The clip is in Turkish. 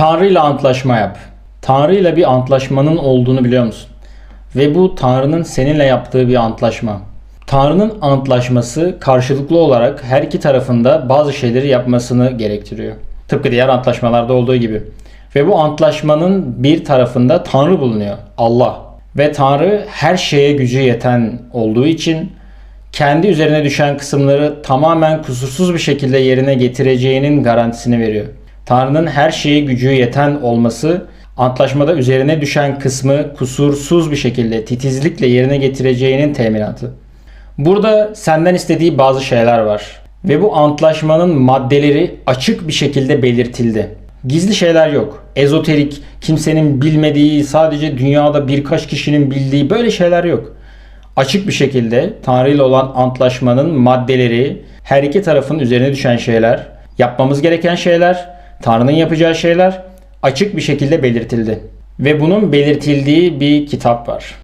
Tanrı ile antlaşma yap. Tanrı ile bir antlaşmanın olduğunu biliyor musun? Ve bu Tanrı'nın seninle yaptığı bir antlaşma. Tanrı'nın antlaşması karşılıklı olarak her iki tarafında bazı şeyleri yapmasını gerektiriyor. Tıpkı diğer antlaşmalarda olduğu gibi. Ve bu antlaşmanın bir tarafında Tanrı bulunuyor. Allah. Ve Tanrı her şeye gücü yeten olduğu için kendi üzerine düşen kısımları tamamen kusursuz bir şekilde yerine getireceğinin garantisini veriyor. Tanrı'nın her şeye gücü yeten olması antlaşmada üzerine düşen kısmı kusursuz bir şekilde titizlikle yerine getireceğinin teminatı. Burada senden istediği bazı şeyler var ve bu antlaşmanın maddeleri açık bir şekilde belirtildi. Gizli şeyler yok. Ezoterik, kimsenin bilmediği, sadece dünyada birkaç kişinin bildiği böyle şeyler yok açık bir şekilde Tanrı ile olan antlaşmanın maddeleri, her iki tarafın üzerine düşen şeyler, yapmamız gereken şeyler, Tanrı'nın yapacağı şeyler açık bir şekilde belirtildi. Ve bunun belirtildiği bir kitap var.